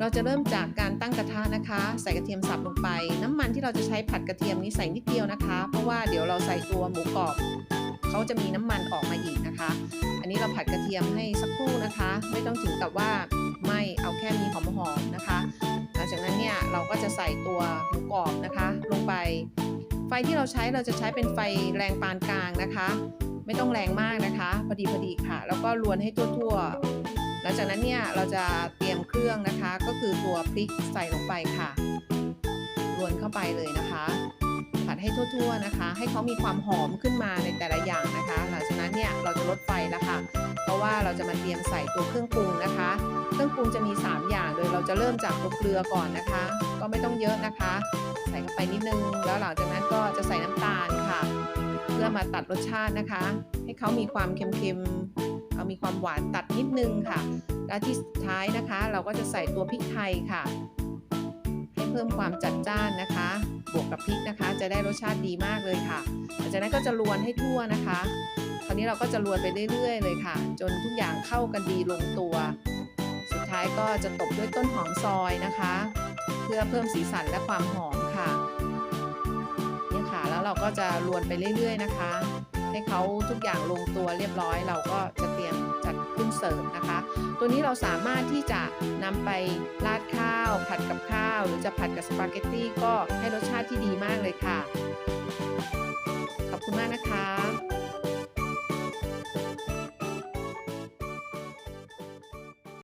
เราจะเริ่มจากการตั้งกระทะนะคะ ใส่กระเทียมสับลงไป น้ำมันที่เราจะใช้ผัดกระเทียมนี้ใส่นิดเดียวนะคะ เพราะว่าเดี๋ยวเราใส่ตัวหมูกรอบเขาจะมีน้ำมันออกมาอีกนะคะ อันนี้เราผัดกระเทียมให้สักครู่นะคะ ไม่ต้องถึงกับว่าไหม่เอาแค่มีหอมๆนะคะหลังจากนั้นเนี่ยเราก็จะใส่ตัวหมูกรอบนะคะ ลงไป ไฟที่เราใช้เราจะใช้เป็นไฟแรงปานกลางนะคะ ไม่ต้องแรงมากนะคะพอดีพอดีค่ะ แล้วก็ลวนให้ทั่วๆ หลังจากนั้นเนี่ยเราจะเตรียมเครื่องนะคะ ก็คือตัวพริกใส่ลงไปค่ะลวนเข้าไปเลยนะคะผัดให้ทั่วๆนะคะ ให้เขามีความหอมขึ้นมาในแต่ละอย่างนะคะ หลังจากนั้นเนี่ยเราจะลดไฟแล้วค่ะ เพราะว่าเราจะมาเตรียมใส่ตัวเครื่องปรุงนะคะ เครื่องปรุงจะมี 3 อย่างโดยเราจะเริ่มจากตัวเกลือก่อนนะคะ ก็ไม่ต้องเยอะนะคะ ใส่เข้าไปนิดนึง แล้วหลังจากนั้นก็จะใส่น้ำตาลค่ะ เพื่อมาตัดรสชาตินะคะ ให้เขามีความเค็มๆ เอามีความหวานตัดนิดนึงค่ะ และที่สุดท้ายนะคะ เราก็จะใส่ตัวพริกไทยค่ะ ให้เพิ่มความจัดจ้านนะคะ บวกกับพริกนะคะ จะได้รสชาติดีมากเลยค่ะหลังจากนั้นก็จะลวนให้ทั่วนะคะ คราวนี้เราก็จะลวนไปเรื่อย ๆ เลยค่ะ จนทุกอย่างเข้ากันดีลงตัว สุดท้ายก็จะตบด้วยต้นหอมซอยนะคะ เพื่อเพิ่มสีสันและความหอมค่ะเนี่ยค่ะ แล้วเราก็จะลวนไปเรื่อย ๆ นะคะ ให้เขาทุกอย่างลงตัวเรียบร้อย เราก็จะเตรียมจัดขึ้นเสิร์ฟนะคะ ตัวนี้เราสามารถที่จะนำไปราดข้าว ผัดกับข้าว หรือจะผัดกับสปาเกตตี้ก็ให้รสชาติที่ดีมากเลยค่ะ ขอบคุณมากนะคะ